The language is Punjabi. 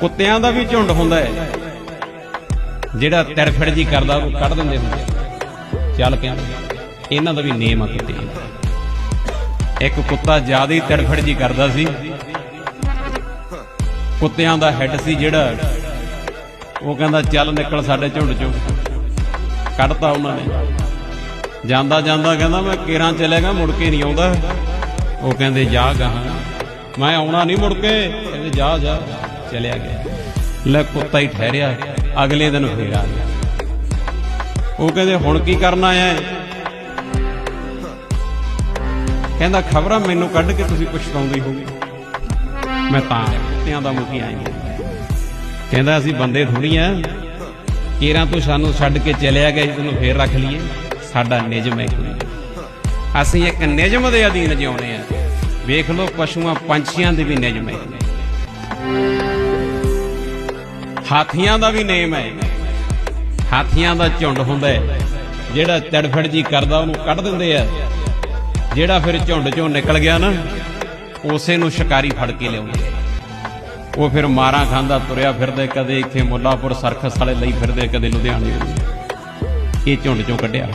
ਕੁੱਤਿਆਂ ਦਾ ਵੀ ਝੁੰਡ ਹੁੰਦਾ ਹੈ। ਜਿਹੜਾ ਤਿਰਫੜ ਜੀ ਕਰਦਾ, ਉਹ ਕੱਢ ਦਿੰਦੇ ਹੁੰਦੇ ਚੱਲ ਪਿਆ। ਇਹਨਾਂ ਦਾ ਵੀ ਨੇਮ ਆ ਕੁੱਤੇ। ਇੱਕ ਕੁੱਤਾ ਜ਼ਿਆਦਾ ਹੀ ਤਿਰਫੜ ਜੀ ਕਰਦਾ ਸੀ। ਕੁੱਤਿਆਂ ਦਾ ਹੈੱਡ ਸੀ ਜਿਹੜਾ। ਉਹ ਕਹਿੰਦਾ, ਚੱਲ ਨਿਕਲ ਸਾਡੇ ਝੁੰਡ ਚੋਂ। ਕੱਢਤਾ ਉਹਨਾਂ ਨੇ। ਜਾਂਦਾ ਜਾਂਦਾ ਕਹਿੰਦਾ, ਮੈਂ ਕੇਰਾਂ ਚਲੇਗਾ ਮੁੜ ਕੇ ਨਹੀਂ ਆਉਂਦਾ। ਉਹ ਕਹਿੰਦੇ, ਜਾ ਗਾਹਾਂ। ਮੈਂ ਆਉਣਾ ਨਹੀਂ ਮੁੜ ਕੇ। ਕਹਿੰਦੇ, ਜਾ ਜਾ। ਚਲਿਆ ਗਿਆ। ਲੈ ਕੁੱਤਾ ਹੀ ਠਹਿਰਿਆ, ਅਗਲੇ ਦਿਨ ਫੇਰ ਆ ਗਿਆ। ਉਹ ਕਹਿੰਦੇ, ਹੁਣ ਕੀ ਕਰਨਾ ਹੈ ਕਹਿੰਦਾ, ਖਬਰਾਂ ਮੈਨੂੰ ਕੱਢ ਕੇ ਤੁਸੀਂ ਪਛਤਾਉਂਦੇ ਹੋ। ਮੈਂ ਤਾਂ ਕੁੱਤਿਆਂ ਦਾ ਮੁਖੀ ਆਈ ਕਹਿੰਦਾ, ਅਸੀਂ ਬੰਦੇ ਥੋੜੀ ਆ। ਕੇਰਾਂ ਤੋਂ ਸਾਨੂੰ ਛੱਡ ਕੇ ਚਲਿਆ ਗਿਆ ਜੀ ਤੈਨੂੰ ਫੇਰ ਰੱਖ ਲਈਏ। ਸਾਡਾ ਨਿਯਮ ਹੈ ਕੋਈ। ਅਸੀਂ ਇੱਕ ਨਿਯਮ ਦੇ ਅਧੀਨ ਜਿਉਂਦੇ ਆ। ਵੇਖ ਲਓ, ਪਸ਼ੂਆਂ ਪੰਛੀਆਂ ਦੇ ਵੀ ਨਿਯਮ ਹੈ। ਹਾਥੀਆਂ ਦਾ ਵੀ ਨੇਮ ਹੈ। ਹਾਥੀਆਂ ਦਾ ਝੁੰਡ ਹੁੰਦਾ ਹੈ। ਜਿਹੜਾ ਤੜਫੜ ਜੀ ਕਰਦਾ, ਉਹਨੂੰ ਕੱਢ ਦਿੰਦੇ ਆ। ਜਿਹੜਾ ਫਿਰ ਝੁੰਡ ਚੋਂ ਨਿਕਲ ਗਿਆ ਨਾ, ਉਸੇ ਨੂੰ ਸ਼ਿਕਾਰੀ ਫੜ ਕੇ ਲਿਆਉਂਦੇ ਉਹ ਫਿਰ ਮਾਰਾਂ ਖਾਂਦਾ ਤੁਰਿਆ ਫਿਰਦੇ, ਕਦੇ ਇੱਥੇ ਮੁੱਲਾਪੁਰ ਸਰਖਸ ਵਾਲੇ ਲਈ ਫਿਰਦੇ, ਕਦੇ ਲੁਧਿਆਣੇ। ਇਹ ਝੁੰਡ ਚੋਂ ਕੱਢਿਆ।